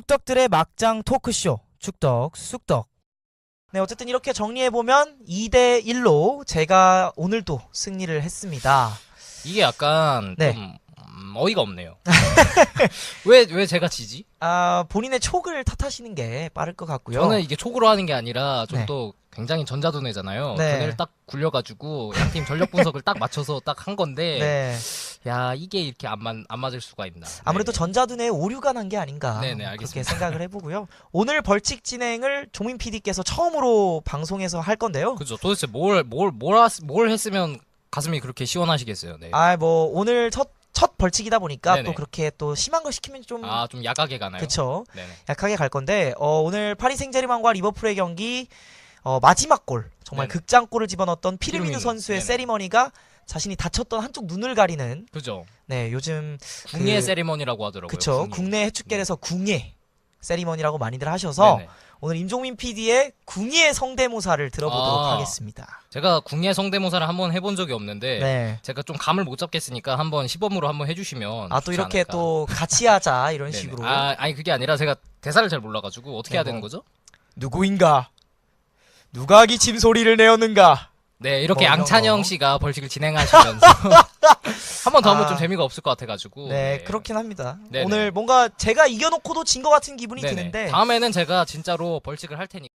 축덕들의 막장 토크쇼 축덕 쑥덕 네 어쨌든 이렇게 정리해보면 2대1로 제가 오늘도 승리를 했습니다 이게 약간 네. 좀 음, 어이가 없네요. 왜 왜 제가 지지? 아 본인의 촉을 탓하시는 게 빠를 것 같고요 저는 이게 촉으로 하는 게 아니라 좀 네. 또 굉장히 전자두뇌잖아요. 네. 두뇌를 딱 굴려가지고 양팀 전력 분석을 딱 맞춰서 딱 한 건데, 네 야 이게 이렇게 안, 맞, 안 맞을 수가 있나? 아무래도 네. 전자둔에 오류가 난 게 아닌가 네네, 그렇게 알겠습니다. 생각을 해보고요 오늘 벌칙 진행을 조민 PD께서 처음으로 방송에서 할 건데요 그죠. 도대체 뭘 뭘 뭘 뭘 했으면 가슴이 그렇게 시원하시겠어요. 네. 아 뭐 오늘 첫, 첫 벌칙이다 보니까 네네. 또 그렇게 또 심한 거 시키면 좀 아좀 야하게 가나요? 그쵸 네네. 약하게 갈 건데 어, 오늘 파리 생제르맹과 리버풀의 경기 어, 마지막 골 정말 네네. 극장골을 집어넣었던 피르미누 선수의 네네. 세리머니가 자신이 다쳤던 한쪽 눈을 가리는 그죠. 네 요즘 궁예 그- 세리머니라고 하더라고요. 그쵸 궁예. 국내 해축계에서 궁예 세리머니라고 많이들 하셔서 네네. 오늘 임종민 PD의 궁예 성대모사를 들어보도록 아. 하겠습니다. 제가 궁예 성대모사를 한번 해본 적이 없는데 네. 제가 좀 감을 못 잡겠으니까 한번 시범으로 한번 해주시면 아 또 이렇게 않을까. 또 같이 하자 이런. 식으로 아 아니 그게 아니라 제가 대사를 잘 몰라가지고 어떻게 네, 해야 뭐. 되는 거죠? 누구인가 누가 기침 소리를 내었는가 네 이렇게 뭐 양찬영 거. 씨가 벌칙을 진행하시면서 한 번 더 하면 아. 좀 재미가 없을 것 같아가지고 네, 그렇긴 합니다. 네네. 오늘 뭔가 제가 이겨놓고도 진 것 같은 기분이 네네. 드는데 다음에는 제가 진짜로 벌칙을 할 테니까